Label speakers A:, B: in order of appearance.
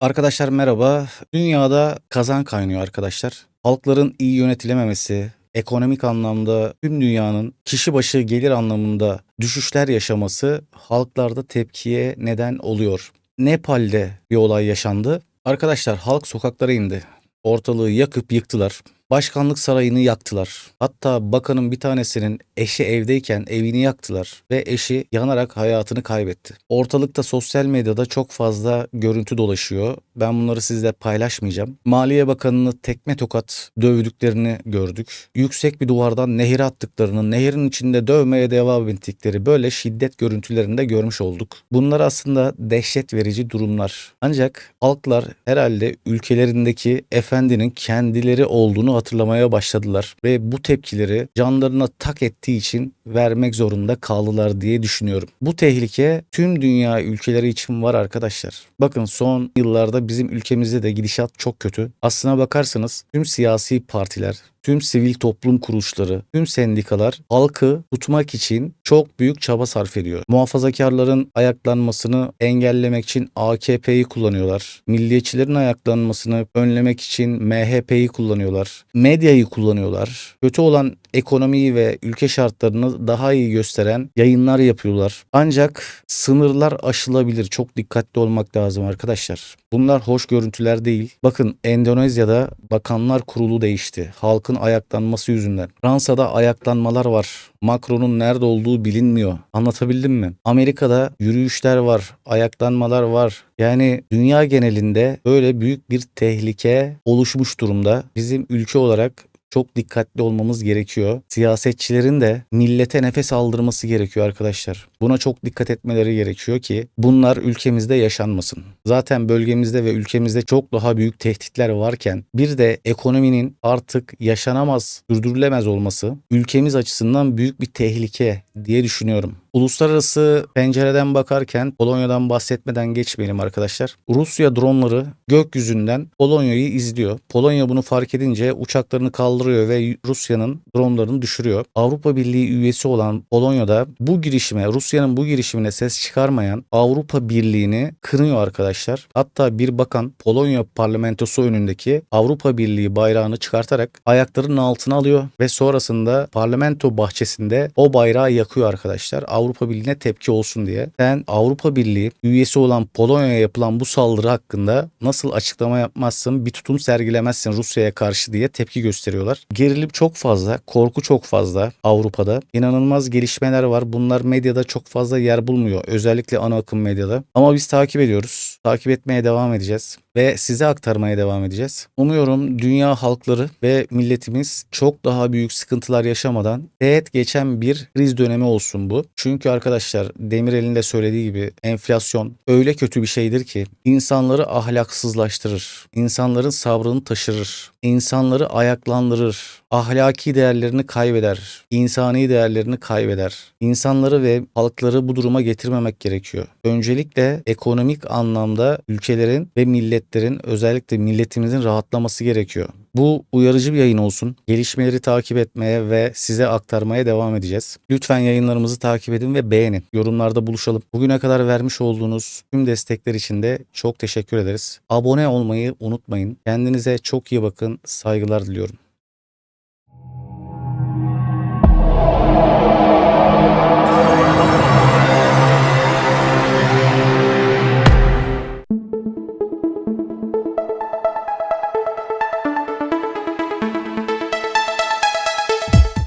A: Arkadaşlar merhaba. Dünyada kazan kaynıyor arkadaşlar. Halkların iyi yönetilememesi, ekonomik anlamda tüm dünyanın kişi başı gelir anlamında düşüşler yaşaması halklarda tepkiye neden oluyor. Nepal'de bir olay yaşandı. Arkadaşlar halk sokaklara indi. Ortalığı yakıp yıktılar. Başkanlık sarayını yaktılar. Hatta bakanın bir tanesinin eşi evdeyken evini yaktılar ve eşi yanarak hayatını kaybetti. Ortalıkta sosyal medyada çok fazla görüntü dolaşıyor. Ben bunları sizle paylaşmayacağım. Maliye Bakanı'nı tekme tokat dövdüklerini gördük. Yüksek bir duvardan nehire attıklarını, nehirin içinde dövmeye devam ettikleri böyle şiddet görüntülerini de görmüş olduk. Bunlar aslında dehşet verici durumlar. Ancak halklar herhalde ülkelerindeki efendinin kendileri olduğunu hatırlamaya başladılar ve bu tepkileri canlarına tak ettiği için vermek zorunda kaldılar diye düşünüyorum. Bu tehlike tüm dünya ülkeleri için var arkadaşlar. Bakın son yıllarda bizim ülkemizde de gidişat çok kötü. Aslına bakarsanız tüm siyasi partiler, tüm sivil toplum kuruluşları, tüm sendikalar halkı tutmak için çok büyük çaba sarf ediyor. Muhafazakarların ayaklanmasını engellemek için AKP'yi kullanıyorlar. Milliyetçilerin ayaklanmasını önlemek için MHP'yi kullanıyorlar. Medyayı kullanıyorlar. Kötü olan ekonomiyi ve ülke şartlarını daha iyi gösteren yayınlar yapıyorlar. Ancak sınırlar aşılabilir. Çok dikkatli olmak lazım arkadaşlar. Bunlar hoş görüntüler değil. Bakın Endonezya'da bakanlar kurulu değişti. Halkın ayaklanması yüzünden. Fransa'da ayaklanmalar var. Macron'un nerede olduğu bilinmiyor. Anlatabildim mi? Amerika'da yürüyüşler var, ayaklanmalar var. Yani dünya genelinde böyle büyük bir tehlike oluşmuş durumda. Bizim ülke olarak çok dikkatli olmamız gerekiyor. Siyasetçilerin de millete nefes aldırması gerekiyor arkadaşlar. Buna çok dikkat etmeleri gerekiyor ki bunlar ülkemizde yaşanmasın. Zaten bölgemizde ve ülkemizde çok daha büyük tehditler varken bir de ekonominin artık yaşanamaz, sürdürülemez olması ülkemiz açısından büyük bir tehlike diye düşünüyorum. Uluslararası pencereden bakarken Polonya'dan bahsetmeden geçmeyelim arkadaşlar. Rusya dronları gökyüzünden Polonya'yı izliyor. Polonya bunu fark edince uçaklarını kaldırıyor ve Rusya'nın dronlarını düşürüyor. Avrupa Birliği üyesi olan Polonya'da bu girişime, Rusya'nın bu girişimine ses çıkarmayan Avrupa Birliği'ni kınıyor arkadaşlar. Hatta bir bakan Polonya parlamentosu önündeki Avrupa Birliği bayrağını çıkartarak ayaklarının altına alıyor ve sonrasında parlamento bahçesinde o bayrağı yakıyor arkadaşlar. Avrupa Birliği'ne tepki olsun diye. Sen Avrupa Birliği üyesi olan Polonya'ya yapılan bu saldırı hakkında nasıl açıklama yapmazsın, bir tutum sergilemezsin Rusya'ya karşı diye tepki gösteriyorlar. Gerilim çok fazla, korku çok fazla Avrupa'da. İnanılmaz gelişmeler var. Bunlar medyada çok fazla yer bulmuyor. Özellikle ana akım medyada. Ama biz takip ediyoruz. Takip etmeye devam edeceğiz ve size aktarmaya devam edeceğiz. Umuyorum dünya halkları ve milletimiz çok daha büyük sıkıntılar yaşamadan teğet geçen bir kriz dönemi olsun bu. Çünkü arkadaşlar Demirel'in de söylediği gibi enflasyon öyle kötü bir şeydir ki insanları ahlaksızlaştırır. insanların sabrını taşırır. insanları ayaklandırır. Ahlaki değerlerini kaybeder. insani değerlerini kaybeder. İnsanları ve halkları bu duruma getirmemek gerekiyor. Öncelikle ekonomik anlamda ülkelerin ve milletlerin özellikle milletimizin rahatlaması gerekiyor. Bu uyarıcı bir yayın olsun. Gelişmeleri takip etmeye ve size aktarmaya devam edeceğiz. Lütfen yayınlarımızı takip edin ve beğenin. Yorumlarda buluşalım. Bugüne kadar vermiş olduğunuz tüm destekler için de çok teşekkür ederiz. Abone olmayı unutmayın. Kendinize çok iyi bakın. Saygılar diliyorum.